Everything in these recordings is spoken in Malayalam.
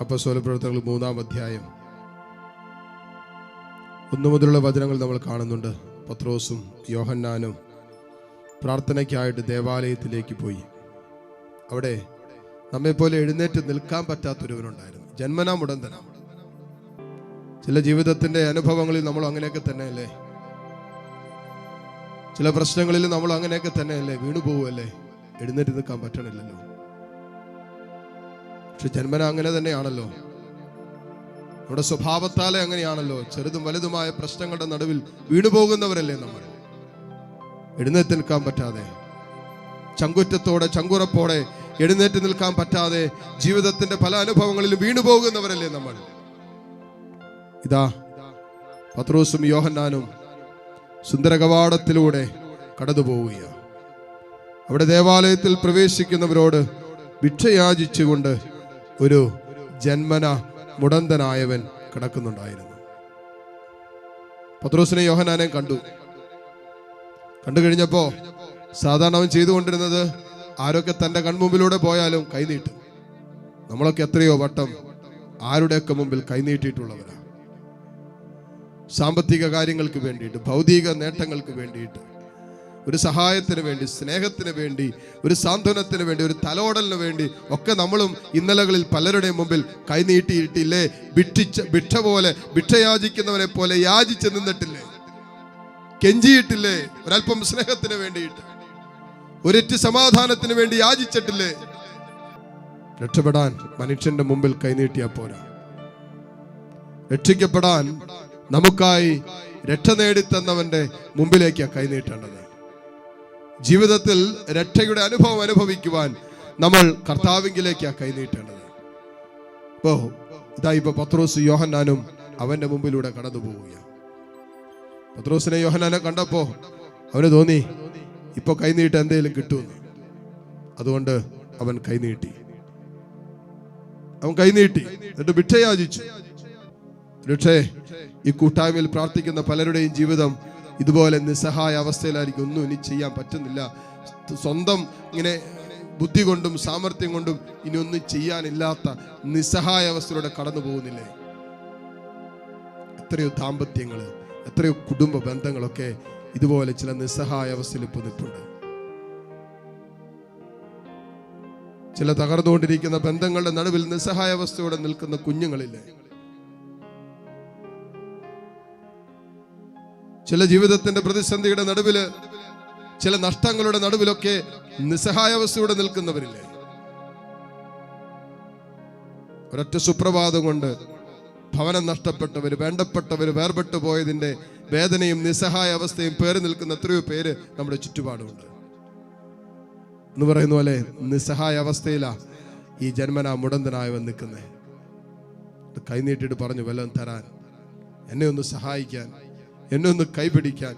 അപ്പസ്വല പ്രവർത്തനങ്ങൾ മൂന്നാം അധ്യായം. ഒന്നു മുതലുള്ള വചനങ്ങൾ നമ്മൾ കാണുന്നുണ്ട്. പത്രോസും യോഹന്നാനും പ്രാർത്ഥനയ്ക്കായിട്ട് ദേവാലയത്തിലേക്ക് പോയി. അവിടെ നമ്മെപ്പോലെ എഴുന്നേറ്റ് നിൽക്കാൻ പറ്റാത്തൊരുവനുണ്ടായിരുന്നു. ജന്മനാ മുടന്തന. ചില ജീവിതത്തിന്റെ അനുഭവങ്ങളിൽ നമ്മൾ അങ്ങനെയൊക്കെ തന്നെയല്ലേ? ചില പ്രശ്നങ്ങളിൽ നമ്മൾ അങ്ങനെയൊക്കെ തന്നെയല്ലേ? വീണു പോവുമല്ലേ എഴുന്നേറ്റ് നിൽക്കാൻ പറ്റണില്ലല്ലോ. പക്ഷെ ജന്മന അങ്ങനെ തന്നെയാണല്ലോ. നമ്മുടെ സ്വഭാവത്താലെ അങ്ങനെയാണല്ലോ. ചെറുതും വലുതുമായ പ്രശ്നങ്ങളുടെ നടുവിൽ വീണുപോകുന്നവരല്ലേ നമ്മൾ. എഴുന്നേറ്റ് നിൽക്കാൻ പറ്റാതെ ചങ്കുറ്റത്തോടെ ചങ്കുറപ്പോടെ എഴുന്നേറ്റ് നിൽക്കാൻ പറ്റാതെ ജീവിതത്തിന്റെ പല അനുഭവങ്ങളിലും വീണുപോകുന്നവരല്ലേ നമ്മൾ. ഇതാ പത്രോസും യോഹന്നാനും സുന്ദര കവാടത്തിലൂടെ കടന്നു അവിടെ ദേവാലയത്തിൽ പ്രവേശിക്കുന്നവരോട് ഭിക്ഷയാചിച്ചുകൊണ്ട് ഒരു ജന്മന മുടന്തനായവൻ കിടക്കുന്നുണ്ടായിരുന്നു. പത്രോസിനെ യോഹനാനെ കണ്ടു. കണ്ടു കഴിഞ്ഞപ്പോ സാധാരണ അവൻ ചെയ്തുകൊണ്ടിരുന്നത് ആരൊക്കെ തന്റെ കൺമുമ്പിലൂടെ പോയാലും കൈനീട്ടും നമ്മളൊക്കെ എത്രയോ വട്ടം ആരുടെയൊക്കെ മുമ്പിൽ കൈനീട്ടിയിട്ടുള്ളവരാണ് സാമ്പത്തിക കാര്യങ്ങൾക്ക് വേണ്ടിയിട്ട് ഭൗതിക നേട്ടങ്ങൾക്ക് വേണ്ടിയിട്ട് ഒരു സഹായത്തിന് വേണ്ടി സ്നേഹത്തിന് വേണ്ടി ഒരു സാന്ത്വനത്തിന് വേണ്ടി ഒരു തലോടലിന് വേണ്ടി ഒക്കെ നമ്മളും ഇന്നലകളിൽ പലരുടെയും മുമ്പിൽ കൈനീട്ടിയിട്ടില്ലേ ഭിക്ഷിച്ച ഭിക്ഷ പോലെ ഭിക്ഷയാചിക്കുന്നവരെ പോലെ യാചിച്ച് നിന്നിട്ടില്ലേ? കെഞ്ചിയിട്ടില്ലേ? ഒരല്പം സ്നേഹത്തിന് വേണ്ടിയിട്ട്. ഒരൊറ്റ സമാധാനത്തിന് വേണ്ടി യാചിച്ചിട്ടില്ലേ? രക്ഷപ്പെടാൻ മനുഷ്യന്റെ മുമ്പിൽ കൈനീട്ടിയാ പോരാ. രക്ഷിക്കപ്പെടാൻ നമുക്കായി രക്ഷ നേടിത്തന്നവന്റെ മുമ്പിലേക്കാണ് കൈനീട്ടേണ്ടത് ജീവിതത്തിൽ രക്ഷയുടെ അനുഭവം അനുഭവിക്കുവാൻ നമ്മൾ കർത്താവിംഗിലേക്കാണ് കൈനീട്ടേണ്ടത് ഇപ്പോ ഇതാ ഇപ്പൊ പത്രോസ് യോഹന്നാനും അവന്റെ മുമ്പിലൂടെ കടന്നു പോവുകയാണ്. പത്രോസിനെ യോഹന്നാനെ കണ്ടപ്പോ അവന് തോന്നി ഇപ്പൊ കൈനീട്ട് എന്തേലും കിട്ടുമെന്ന്. അതുകൊണ്ട് അവൻ കൈനീട്ടി അവൻ കൈനീട്ടി എന്നിട്ട് ഭിക്ഷയാചിച്ചു. രക്ഷേ ഈ കൂട്ടായ്മയിൽ പ്രാർത്ഥിക്കുന്ന പലരുടെയും ജീവിതം ഇതുപോലെ നിസ്സഹായ അവസ്ഥയിലായിരിക്കും. ഒന്നും ഇനി ചെയ്യാൻ പറ്റുന്നില്ല. സ്വന്തം ഇങ്ങനെ ബുദ്ധി കൊണ്ടും സാമർഥ്യം കൊണ്ടും ഇനി ഒന്നും ചെയ്യാനില്ലാത്ത നിസ്സഹായ അവസ്ഥയിലൂടെ കടന്നു പോകുന്നില്ലേ? എത്രയോ ദാമ്പത്യങ്ങൾ എത്രയോ കുടുംബ ബന്ധങ്ങളൊക്കെ ഇതുപോലെ ചില നിസ്സഹായ അവസ്ഥയിൽ ഇപ്പോൾ നിൽപ്പുണ്ട്. ചില തകർന്നുകൊണ്ടിരിക്കുന്ന ബന്ധങ്ങളുടെ നടുവിൽ നിസ്സഹായ അവസ്ഥയോടെ നിൽക്കുന്ന കുഞ്ഞുങ്ങളില്ലേ? ചില ജീവിതത്തിന്റെ പ്രതിസന്ധിയുടെ നടുവിൽ ചില നഷ്ടങ്ങളുടെ നടുവിലൊക്കെ നിസ്സഹായാവസ്ഥയോടെ നിൽക്കുന്നവരില്ലേ? ഒരൊറ്റ സുപ്രഭാതം കൊണ്ട് ഭവനം നഷ്ടപ്പെട്ടവര് വേണ്ടപ്പെട്ടവര് വേർപെട്ടു പോയതിന്റെ വേദനയും നിസ്സഹായ അവസ്ഥയും പേര് നിൽക്കുന്ന എത്രയോ പേര് നമ്മുടെ ചുറ്റുപാടുമുണ്ട്. എന്ന് പറയുന്ന പോലെ നിസ്സഹായ അവസ്ഥയിലാ ഈ ജന്മനാ മുടന്തനായവൻ നിൽക്കുന്നത് കൈനീട്ടിട്ട് പറഞ്ഞു വല്ലതും തരാൻ. എന്നെ ഒന്ന് സഹായിക്കാൻ. എന്നെ ഒന്ന് കൈപിടിക്കാൻ.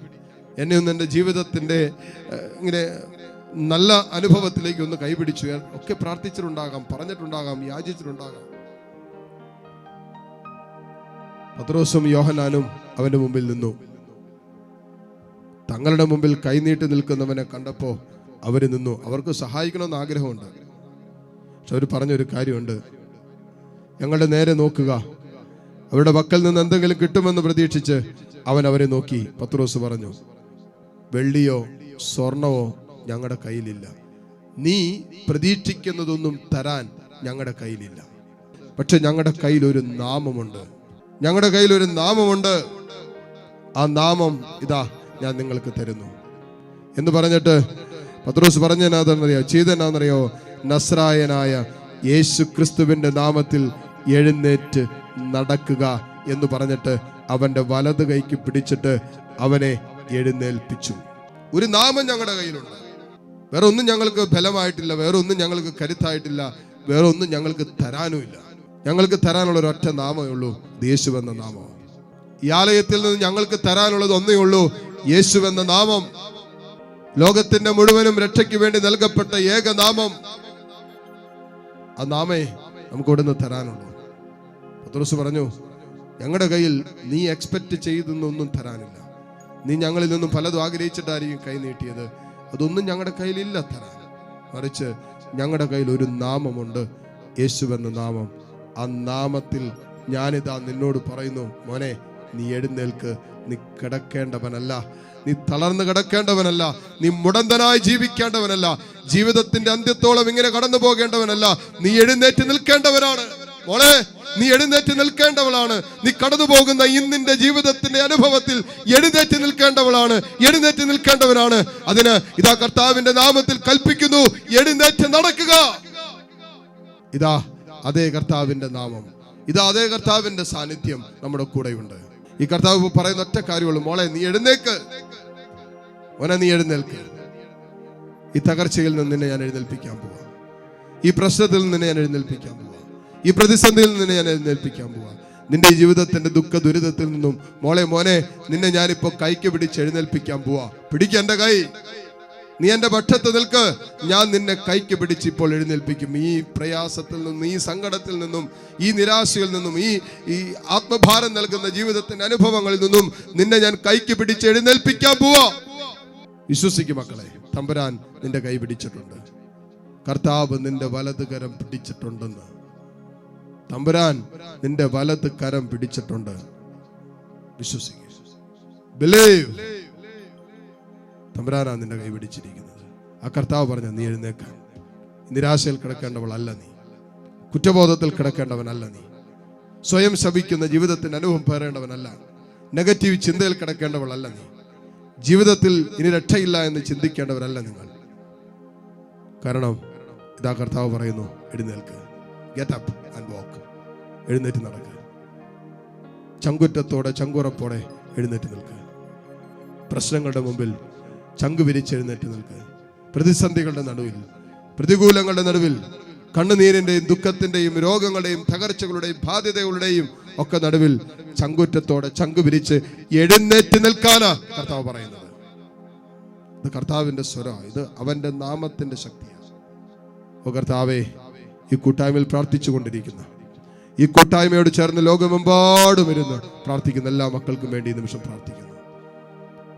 എന്നെ ഒന്ന് എന്റെ ജീവിതത്തിന്റെ ഇങ്ങനെ നല്ല അനുഭവത്തിലേക്ക് ഒന്ന് കൈപിടിച്ചു. ഒക്കെ പ്രാർത്ഥിച്ചിട്ടുണ്ടാകാം പറഞ്ഞിട്ടുണ്ടാകാം യാചിച്ചിട്ടുണ്ടാകാം. പത്രോസും യോഹനാനും അവന്റെ മുമ്പിൽ നിന്നു. തങ്ങളുടെ മുമ്പിൽ കൈനീട്ടി നിൽക്കുന്നവനെ കണ്ടപ്പോൾ അവർ നിന്നു. അവർക്ക് സഹായിക്കണമെന്ന് ആഗ്രഹമുണ്ട്. പക്ഷെ അവർ പറഞ്ഞൊരു കാര്യമുണ്ട്. ഞങ്ങളുടെ നേരെ നോക്കുക. അവരുടെ പക്കൽ നിന്ന് എന്തെങ്കിലും കിട്ടുമെന്ന് പ്രതീക്ഷിച്ച് അവൻ അവരെ നോക്കി. പത്രോസ് പറഞ്ഞു വെള്ളിയോ സ്വർണമോ ഞങ്ങളുടെ കയ്യിലില്ല. നീ പ്രതീക്ഷിക്കുന്നതൊന്നും തരാൻ ഞങ്ങളുടെ കയ്യിലില്ല. പക്ഷെ ഞങ്ങളുടെ കയ്യിൽ ഒരു നാമമുണ്ട്. ഞങ്ങളുടെ കയ്യിൽ ഒരു നാമമുണ്ട്. ആ നാമം ഇതാ ഞാൻ നിങ്ങൾക്ക് തരുന്നു. എന്ന് പറഞ്ഞിട്ട് പത്രോസ് പറഞ്ഞെന്നാന്നറിയോ ചെയ്തെന്നാന്നറിയോ നസ്രായനായ യേശു ക്രിസ്തുവിന്റെ നാമത്തിൽ എഴുന്നേറ്റ് നടക്കുക എന്ന് പറഞ്ഞിട്ട് അവന്റെ വലത് കൈക്ക് പിടിച്ചിട്ട് അവനെ എഴുന്നേൽപ്പിച്ചു. ഒരു നാമം ഞങ്ങളുടെ കയ്യിലുണ്ട്. വേറെ ഒന്നും ഞങ്ങൾക്ക് ഫലമായിട്ടില്ല വേറെ ഒന്നും ഞങ്ങൾക്ക് കരുത്തായിട്ടില്ല വേറെ ഒന്നും ഞങ്ങൾക്ക് തരാനുമില്ല. ഞങ്ങൾക്ക് തരാനുള്ള ഒരൊറ്റ നാമമേ ഉള്ളൂ യേശു എന്ന നാമം. ഈ ആലയത്തിൽ നിന്ന് ഞങ്ങൾക്ക് തരാനുള്ളത് ഒന്നേ ഉള്ളൂ യേശു എന്ന നാമം. ലോകത്തിന്റെ മുഴുവനും രക്ഷയ്ക്ക് വേണ്ടി നൽകപ്പെട്ട ഏക നാമം. ആ നാമേ നമുക്ക് ഇവിടുന്ന് തരാനുള്ളൂ. പത്രോസ് പറഞ്ഞു ഞങ്ങളുടെ കയ്യിൽ നീ എക്സ്പെക്ട് ചെയ്തൊന്നും തരാനില്ല. നീ ഞങ്ങളിൽ നിന്നും പലതും ആഗ്രഹിച്ചിട്ടായിരിക്കും കൈ നീട്ടിയത്. അതൊന്നും ഞങ്ങളുടെ കയ്യിലില്ല തരാൻ. മറിച്ച് ഞങ്ങളുടെ കയ്യിൽ ഒരു നാമമുണ്ട്. യേശു എന്ന നാമം. ആ നാമത്തിൽ ഞാനിതാ നിന്നോട് പറയുന്നു മോനെ നീ എഴുന്നേൽക്ക്. നീ കിടക്കേണ്ടവനല്ല. നീ തളർന്നു കിടക്കേണ്ടവനല്ല. നീ മുടന്തനായി ജീവിക്കേണ്ടവനല്ല. ജീവിതത്തിന്റെ അന്ത്യത്തോളം ഇങ്ങനെ കടന്നു പോകേണ്ടവനല്ല നീ എഴുന്നേറ്റ് നിൽക്കേണ്ടവനാണ്. മോളെ നീ എഴുന്നേറ്റ് നിൽക്കേണ്ടവളാണ്. നീ കടന്നു പോകുന്ന ഇന്നിന്റെ ജീവിതത്തിന്റെ അനുഭവത്തിൽ എഴുന്നേറ്റ് നിൽക്കേണ്ടവളാണ്. എഴുന്നേറ്റ് നിൽക്കേണ്ടവനാണ്. അതിന് ഇതാ കർത്താവിന്റെ നാമത്തിൽ കൽപ്പിക്കുന്നു. എഴുന്നേറ്റ് നടക്കുക. ഇതാ അതേ കർത്താവിന്റെ നാമം. ഇതാ അതേ കർത്താവിന്റെ സാന്നിധ്യം നമ്മുടെ കൂടെയുണ്ട്. ഈ കർത്താവ് പറയുന്ന ഒറ്റ കാര്യമുള്ളൂ. മോളെ നീ എഴുന്നേക്ക്. മോനെ നീ എഴുന്നേൽക്ക്. ഈ തകർച്ചയിൽ നിന്ന് നിന്നെ ഞാൻ എഴുന്നേൽപ്പിക്കാൻ പോവാ. ഈ പ്രശ്നത്തിൽ നിന്ന് നിന്നെ ഞാൻ എഴുന്നേൽപ്പിക്കാൻ പോവാ. ഈ പ്രതിസന്ധിയിൽ നിന്ന് ഞാൻ എഴുന്നേൽപ്പിക്കാൻ പോവാ. നിന്റെ ജീവിതത്തിന്റെ ദുഃഖ ദുരിതത്തിൽ നിന്നും മോളെ മോനെ നിന്നെ ഞാനിപ്പോ കൈക്ക് പിടിച്ച് എഴുന്നേൽപ്പിക്കാൻ പോവാ. പിടിക്ക എന്റെ കൈ. നീ എന്റെ പക്ഷത്ത് നിൽക്ക്. ഞാൻ നിന്നെ കൈക്ക് പിടിച്ച് ഇപ്പോൾ എഴുന്നേൽപ്പിക്കും. ഈ പ്രയാസത്തിൽ നിന്നും ഈ സങ്കടത്തിൽ നിന്നും ഈ നിരാശയിൽ നിന്നും ഈ ഈ ആത്മഭാരം നൽകുന്ന ജീവിതത്തിന്റെ അനുഭവങ്ങളിൽ നിന്നും നിന്നെ ഞാൻ കൈക്ക് പിടിച്ച് എഴുന്നേൽപ്പിക്കാൻ പോവാ. വിശ്വസിക്കും മക്കളെ തമ്പുരാൻ നിന്റെ കൈ പിടിച്ചിട്ടുണ്ട്. കർത്താവ് നിന്റെ വലതുകരം പിടിച്ചിട്ടുണ്ടെന്ന്. തമ്പുരാൻ നിന്റെ വലത് കരം പിടിച്ചിട്ടുണ്ട്. വിശ്വസിക്കുക തമ്പുരാനാ നിന്റെ കൈ പിടിച്ചിരിക്കുന്നത്. ആ കർത്താവ് പറഞ്ഞ നീ എഴുന്നേക്കാൻ നിരാശയിൽ കിടക്കേണ്ടവളല്ല നീ. കുറ്റബോധത്തിൽ കിടക്കേണ്ടവനല്ല നീ. സ്വയം ശപിക്കുന്ന ജീവിതത്തിന് അനുഭവം പേറേണ്ടവനല്ല. നെഗറ്റീവ് ചിന്തയിൽ കിടക്കേണ്ടവളല്ല നീ. ജീവിതത്തിൽ ഇനി രക്ഷയില്ല എന്ന് ചിന്തിക്കേണ്ടവരല്ല നിങ്ങൾ. കാരണം ഇതാ കർത്താവ് പറയുന്നു എഴുന്നേൽക്ക്. ഗെറ്റ് അപ്പ് ആൻഡ് വാക്ക് എഴുന്നേറ്റ് നടക്കുക ചങ്കുറ്റത്തോടെ ചങ്കുറപ്പോടെ എഴുന്നേറ്റ് നിൽക്കുക പ്രശ്നങ്ങളുടെ മുമ്പിൽ ചങ്കു വിരിച്ചെഴുന്നേറ്റ് നിൽക്കുക പ്രതിസന്ധികളുടെ നടുവിൽ പ്രതികൂലങ്ങളുടെ നടുവിൽ കണ്ണുനീരിന്റെയും ദുഃഖത്തിന്റെയും രോഗങ്ങളുടെയും തകർച്ചകളുടെയും ബാധ്യതകളുടെയും ഒക്കെ നടുവിൽ ചങ്കുറ്റത്തോടെ ചങ്കു വിരിച്ച് എഴുന്നേറ്റ് നിൽക്കാനാ കർത്താവ് പറയുന്നത്. ഇത് കർത്താവിന്റെ സ്വരം ഇത് അവന്റെ നാമത്തിന്റെ ശക്തിയാണ് ഓ കർത്താവേ ഈ കൂട്ടായ്മയിൽ പ്രാർത്ഥിച്ചു കൊണ്ടിരിക്കുന്ന. ഈ കൂട്ടായ്മയോട് ചേർന്ന് ലോകമെമ്പാടും ഇരുന്ന് പ്രാർത്ഥിക്കുന്ന എല്ലാ മക്കൾക്കും വേണ്ടി ഈ നിമിഷം പ്രാർത്ഥിക്കുന്നു.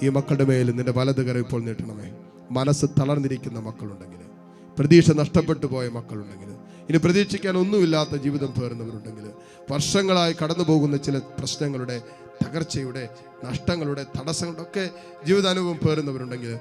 ഈ മക്കളുടെ മേൽ നിന്റെ വലത് കരം ഇപ്പോൾ നീട്ടണമേ. മനസ്സ് തളർന്നിരിക്കുന്ന മക്കളുണ്ടെങ്കിൽ പ്രതീക്ഷ നഷ്ടപ്പെട്ടു പോയ മക്കളുണ്ടെങ്കിൽ ഇനി പ്രതീക്ഷിക്കാൻ ഒന്നുമില്ലാത്ത ജീവിതം പേറുന്നവരുണ്ടെങ്കിൽ വർഷങ്ങളായി കടന്നു പോകുന്ന ചില പ്രശ്നങ്ങളുടെ തകർച്ചയുടെ നഷ്ടങ്ങളുടെ തടസ്സങ്ങളുടെ ഒക്കെ ജീവിതാനുഭവം പേറുന്നവരുണ്ടെങ്കിൽ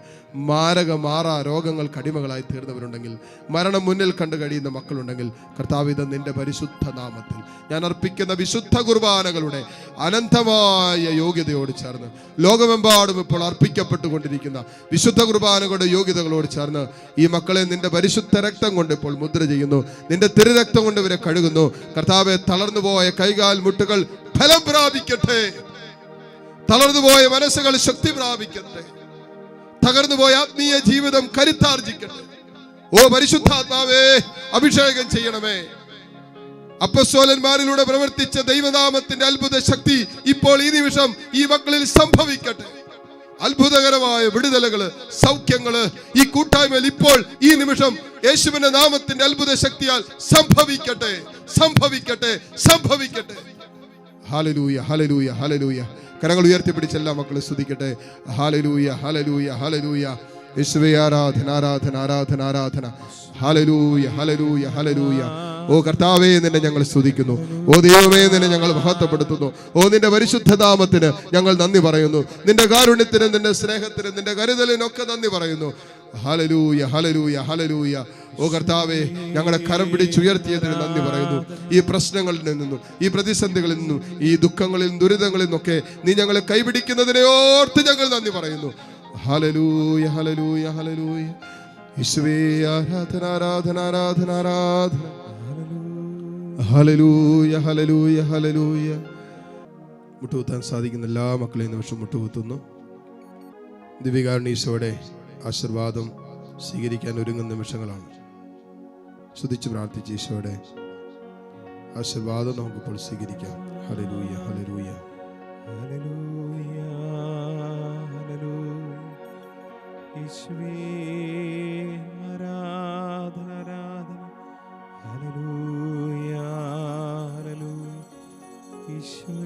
മാരക മാറാ രോഗങ്ങൾക്ക് അടിമകളായി തീർന്നവരുണ്ടെങ്കിൽ മരണം മുന്നിൽ കണ്ടു കഴിയുന്ന മക്കളുണ്ടെങ്കിൽ കർത്താവിത നിന്റെ പരിശുദ്ധ നാമത്തിൽ ഞാൻ അർപ്പിക്കുന്ന വിശുദ്ധ കുർബാനകളുടെ അനന്തമായ യോഗ്യതയോട് ചേർന്ന് ലോകമെമ്പാടും ഇപ്പോൾ അർപ്പിക്കപ്പെട്ടുകൊണ്ടിരിക്കുന്ന വിശുദ്ധ കുർബാനകളുടെ യോഗ്യതകളോട് ചേർന്ന് ഈ മക്കളെ നിന്റെ പരിശുദ്ധ രക്തം കൊണ്ട് ഇപ്പോൾ മുദ്ര ചെയ്യുന്നു. നിന്റെ തിരുരക്തം കൊണ്ട് ഇവരെ കഴുകുന്നു. കർത്താവെ തളർന്നുപോയ കൈകാൽ മുട്ടുകൾ ഫലം പ്രാപിക്കട്ടെ. തളർന്നുപോയ മനസ്സുകൾ ശക്തി പ്രാപിക്കട്ടെ. തകർന്നുപോയ ആത്മീയ ജീവിതം കരുത്താർജിക്കട്ടെ. ഓ പരിശുദ്ധാത്മാവേ അഭിഷേകം ചെയ്യണമേ. അപ്പസ്വലന്മാരിലൂടെ പ്രവർത്തിച്ച ദൈവനാമത്തിന്റെ അത്ഭുത ശക്തി ഇപ്പോൾ ഈ നിമിഷം ഈ മക്കളിൽ സംഭവിക്കട്ടെ. അത്ഭുതകരമായ വിടുതലകൾ സൗഖ്യങ്ങൾ ഈ കൂട്ടായ്മയിൽ ഇപ്പോൾ ഈ നിമിഷം യേശുവിന്റെ നാമത്തിന്റെ അത്ഭുത ശക്തിയാൽ സംഭവിക്കട്ടെ. സംഭവിക്കട്ടെ സംഭവിക്കട്ടെ. ഹാലലൂയ ഹാലലൂയ ഹാലലൂയ കരങ്ങൾ ഉയർത്തിപ്പിടിച്ച് എല്ലാ മക്കളും സ്തുതിക്കട്ടെ. ഹാലലൂയ ഹാലലൂയ ഹാലലൂയ യേശുവേ ആരാധന ആരാധന ആരാധന ആരാധന. ഹാലലൂയ ഹാലലൂയ ഹാലലൂയ ഓ കർത്താവേ നിന്നെ ഞങ്ങൾ സ്തുതിക്കുന്നു. ഓ ദൈവമേ നിന്നെ ഞങ്ങൾ മഹത്വപ്പെടുത്തുന്നു. ഓ നിന്റെ പരിശുദ്ധതാമത്തിന് ഞങ്ങൾ നന്ദി പറയുന്നു. നിന്റെ കാരുണ്യത്തിന് നിന്റെ സ്നേഹത്തിന് നിന്റെ കരുതലിനൊക്കെ നന്ദി പറയുന്നു. ഹലലൂയ ഹലലൂയ ഹലലൂയ ഓ കർത്താവെ ഞങ്ങളെ കരം പിടിച്ചുയർത്തിയതിന് നന്ദി പറയുന്നു. ഈ പ്രശ്നങ്ങളിൽ നിന്നും ഈ പ്രതിസന്ധികളിൽ നിന്നും ഈ ദുഃഖങ്ങളിൽ ദുരിതങ്ങളിൽ നിന്നൊക്കെ നീ ഞങ്ങളെ കൈപിടിക്കുന്നതിനെ ഓർത്ത് ഞങ്ങൾ നന്ദി പറയുന്നു. ഹലലൂയ ഹലലൂയ ഹലലൂയ യേശുവേ ആരാധന ആരാധന ആരാധന ആരാധന. ഹലലൂയ ഹലലൂയ ഹലലൂയ മുട്ടുകുത്താൻ സാധിക്കുന്ന എല്ലാ മക്കളെയും നിമിഷം മുട്ടുകുത്തുന്നു. ദിവികാരണീശോടെ ആശീർവാദം സ്വീകരിക്കാൻ ഒരുങ്ങുന്ന നിമിഷങ്ങളാണ്. സ്തുതിച്ച് പ്രാർത്ഥിച്ച് ഈശോയുടെ ആശീർവാദം നമുക്കിപ്പോൾ സ്വീകരിക്കാം ഹലലൂയ ഹലലൂയ ഹലലൂയ ആരാധന, ആരാധന. Hallelujah, hallelujah. ഈശോ